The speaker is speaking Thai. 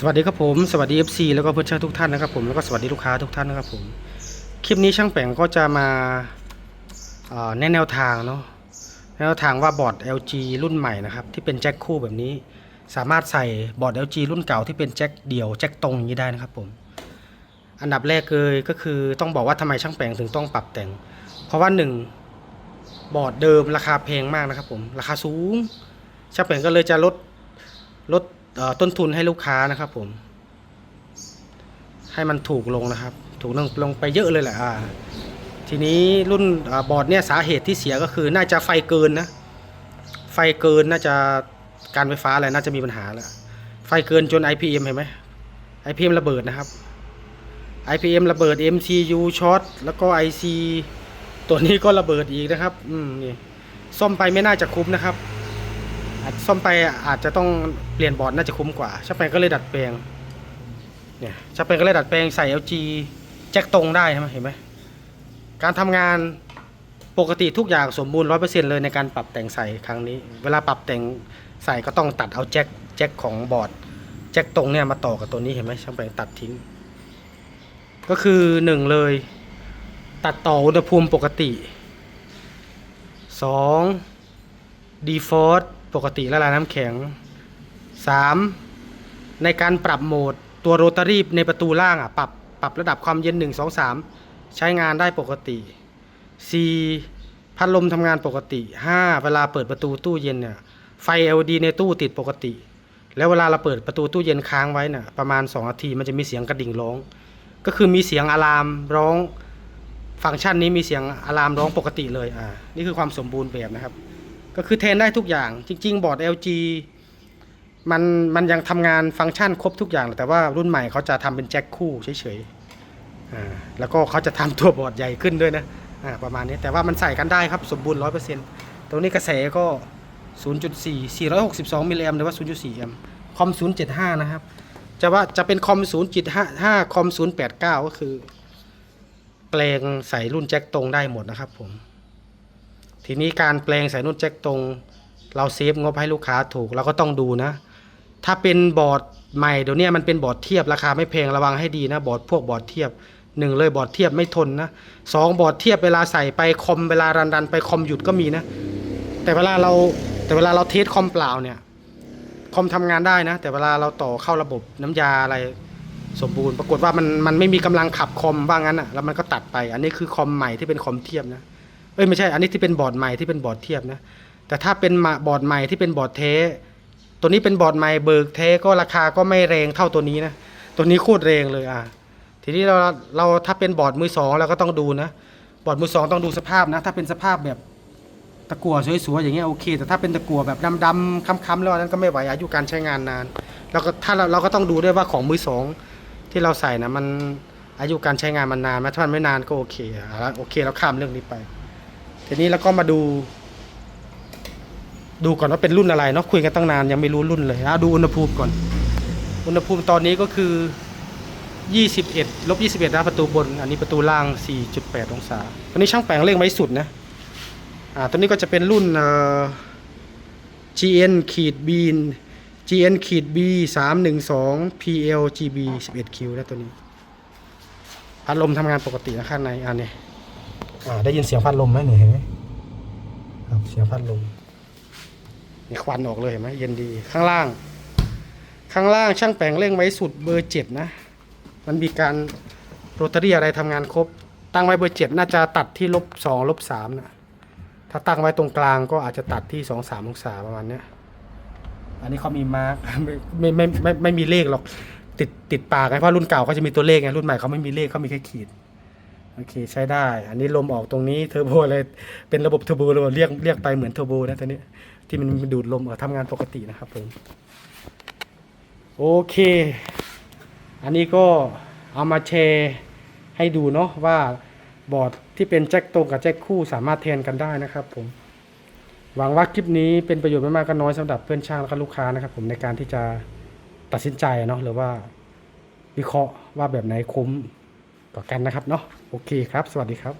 สวัสดีครับผมสวัสดี FC แล้วก็เพื่อนช่างทุกท่านนะครับผมแล้วก็สวัสดีลูกค้าทุกท่านนะครับผมคลิปนี้ช่างแป่งก็จะมาแนะแนวทางเนาะแนวทางว่าบอร์ด LG รุ่นใหม่นะครับที่เป็นแจ็คคู่แบบนี้ สามารถใส่บอร์ด LG รุ่นเก่าที่เป็นแจ็คเดี่ยวแจ็คตรงอย่างนี้ได้นะครับผมอันดับแรกเลยก็คือต้องบอกว่าทำไมช่างแป่งถึงต้องปรับแต่ง เพราะว่าหนึ่งบอร์ดเดิมราคาแพงมากนะครับผมราคาสูงช่างแป่งก็เลยจะลดลด ต้นทุนให้ลูกค้านะครับผม ให้มันถูกลงนะครับ ถูกลงลงไปเยอะเลยแหละอ่าทีนี้รุ่นอบอร์ดเนี่ยสาเหตุที่เสียก็คือน่าจะไฟเกินนะ ไฟเกินน่าจะการไฟฟ้าอะไรน่าจะมีปัญหาแล้ว ไฟเกินจน IPM เห็นไหม IPM ระเบิดนะครับ IPM ระเบิด MCU ช็อตแล้วก็ IC ตัวนี้ก็ระเบิดอีกนะครับ อืมนี่ซ่อมไปไม่น่าจะคุ้มนะครับ ซ่อมไปอาจจะต้องเปลี่ยนบอร์ดน่าจะคุ้มกว่าช่างแปลงก็เลยดัดแปลงเนี่ยช่างแปลงก็เลยดัดแปลงใส่ LG แจ็คตรงได้ใช่ไหมเห็นไหมการทำงานปกติทุกอย่างสมบูรณ์ร้อยเปอร์เซ็นต์เลยในการปรับแต่งใส่ครั้งนี้ เวลาปรับแต่งใส่ก็ต้องตัดเอาแจ็คแจ็คของบอร์ดแจ็คตรงเนี่ยมาต่อกับตัวนี้เห็นไหมช่างแปลงตัดทิ้ง ก็คือหนึ่งเลย ตัดต่ออุณหภูมิปกติสอง default ปกติละลายน้ำแข็ง 3. ในการปรับโหมดตัวโรตารีในประตูล่างอะปรับปรับระดับความเย็น 1 2 3 ใช้งานได้ปกติ 4. พัดลมทำงานปกติ 5. เวลาเปิดประตูตู้เย็นเนี่ยไฟ LED ในตู้ติดปกติ แล้วเวลาเราเปิดประตูตู้เย็นค้างไว้น่ะประมาณ 2 นาทีมันจะมีเสียงกระดิ่งร้อง ก็คือมีเสียงอะลามร้อง ฟังก์ชันนี้มีเสียงอะลามร้องปกติเลยอ่านี่คือความสมบูรณ์แบบนะครับ ก็คือแทนได้ทุกอย่าง จริง ๆ บอร์ด LG มันมันยังทำงานฟังก์ชันครบทุกอย่าง แต่ว่ารุ่นใหม่เขาจะทำเป็นแจ็คคู่เฉยๆอ่าแล้วก็เขาจะทำตัวบอร์ดใหญ่ขึ้นด้วยนะอ่าประมาณนี้แต่ว่ามันใส่กันได้ครับสมบูรณ์100%ตรงนี้กระแสก็ 0.4 462มิลลิแอมหรือว่า 0.4แอมป์คอม 075 นะครับ จะว่าจะเป็นคอม 0.55 คอม 089 ก็คือแปลงใส่รุ่นแจ็คตรงได้หมดนะครับผม ทีนี้การแปลงใส่นุ่นแจ็คตรง เราเซฟงบให้ลูกค้าถูกเราก็ต้องดูนะ ถ้าเป็นบอร์ดใหม่เดี๋ยวนี้มันเป็นบอร์ดเทียบราคาไม่แพงระวังให้ดีนะบอร์ดพวกบอร์ดเทียบหนึ่งเลยบอร์ดเทียบไม่ทนนะสองบอร์ดเทียบเวลาใส่ไปคอมเวลารันรันไปคอมหยุดก็มีนะ แต่เวลาเราแต่เวลาเราเทสคอมเปล่าเนี่ยคอมทำงานได้นะ แต่เวลาเราต่อเข้าระบบน้ำยาอะไรสมบูรณ์ ปรากฏว่ามันมันไม่มีกำลังขับคอมว่างั้นอะแล้วมันก็ตัดไป อันนี้คือคอมใหม่ที่เป็นคอมเทียบนะ เอ้ยไม่ใช่ อันนี้ที่เป็นบอร์ดใหม่ที่เป็นบอร์ดเทียบนะ แต่ถ้าเป็นบอร์ดใหม่ที่เป็นบอร์ดเทสตัวนี้เป็นบอร์ดใหม่เบิกเทสก็ราคาก็ไม่แรงเท่าตัวนี้นะ ตัวนี้โคตรแรงเลยอะ ทีนี้เราเราถ้าเป็นบอร์ดมือสองเราก็ต้องดูนะ บอร์ดมือสองต้องดูสภาพนะ ถ้าเป็นสภาพแบบตะกั่วสวยๆอย่างเงี้ยโอเค แต่ถ้าเป็นตะกั่วแบบดำๆค้ำๆแล้วนั้นก็ไม่ไหวอายุการใช้งานนาน แล้วก็ถ้าเราเราก็ต้องดูด้วยว่าของมือสองที่เราใส่นะมันอายุการใช้งานมันนานไหมถ้ามันไม่นานก็โอเคอะโอเคเราข้ามเรื่องนี้ไป ทีนี้เราก็มาดู ดูก่อนว่าเป็นรุ่นอะไรเนาะคุยกันตั้งนานยังไม่รู้รุ่นเลยอะดูอุณหภูมิก่อน อุณหภูมิตอนนี้ก็คือ 21ลบ21นะประตูบน อันนี้ประตูล่าง 4.8 องศาตอนนี้ช่างแปลงเร่งไว้สุดนะอ่าตัวนี้ก็จะเป็นรุ่นเอ่อ GN ขีด B GN ขีด B 312 PL GB 11Q นะตัวนี้พัดลมทำงานปกตินะข้างในอันนี้ อ่าได้ยินเสียงพัดลมไหมเนี่ยเห็นไหมครับเสียงพัดลมนี่ควันออกเลยเห็นไหมเย็นดีข้างล่าง ข้างล่างช่างแปลงเร่งไว้สุดเบอร์เจ็ดนะ มันมีการโรตารี่อะไรทำงานครบ ตั้งไว้เบอร์เจ็ดน่าจะตัดที่ลบสองลบสามนะถ้าตั้งไว้ตรงกลางก็อาจจะตัดที่สองสามองศาประมาณเนี้ยอันนี้เขามีมาร์กไม่ไม่ไม่ไม่ไม่มีเลขหรอกติดติดปากไงเพราะรุ่นเก่าเขาจะมีตัวเลขไงรุ่นใหม่เขาไม่มีเลขเขามีแค่ขีด โอเคใช้ได้ อันนี้ลมออกตรงนี้เทอร์โบเลยเป็นระบบเทอร์โบเลยเรียกเรียกไปเหมือนเทอร์โบนะตัวนี้ที่มันดูดลมออกทำงานปกตินะครับผมโอเค อันนี้ก็เอามาแชร์ให้ดูเนาะว่าบอร์ดที่เป็นแจ็คตรงกับแจ็คคู่สามารถแทนกันได้นะครับผมหวังว่าคลิปนี้เป็นประโยชน์ไม่มากก็น้อยสำหรับเพื่อนช่างและลูกค้านะครับผมในการที่จะตัดสินใจเนาะหรือว่าวิเคราะห์ว่าแบบไหนคุ้ม ต่อกันนะครับเนาะโอเคครับ สวัสดีครับ